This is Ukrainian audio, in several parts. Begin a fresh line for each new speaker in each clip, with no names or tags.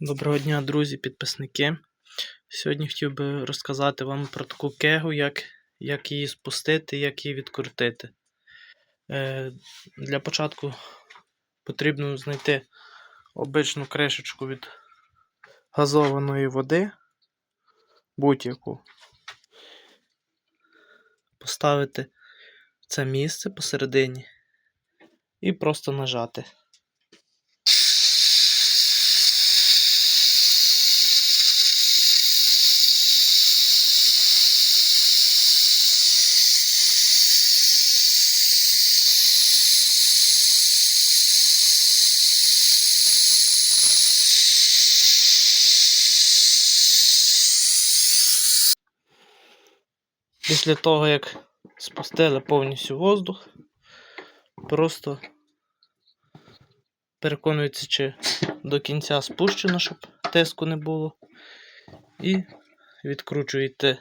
Доброго дня, друзі, підписники. Сьогодні хотів би розказати вам про таку кегу, як, як її спустити, як її відкрутити. Е, для початку потрібно знайти обичну кришечку від газованої води, будь-яку. Поставити це місце посередині і просто нажати. Після того, як спустили повністю воздух, просто переконується, чи до кінця спущено, щоб тиску не було. І відкручуєте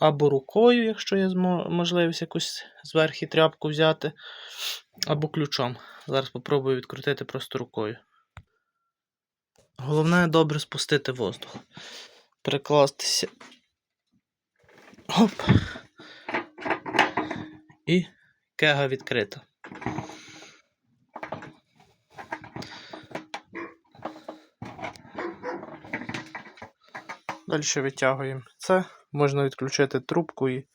або рукою, якщо є можливість якусь зверху тряпку взяти, або ключом. Зараз спробую відкрутити просто рукою. Головне добре спустити воздух. Перекластися Оп. І кега відкрита. Далі витягуємо це. Можна відключити трубку і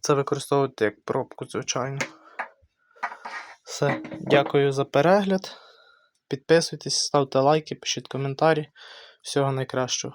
це використовувати як пробку, звичайно. Все. Дякую за перегляд. Підписуйтесь, ставте лайки, пишіть коментарі. Всього найкращого.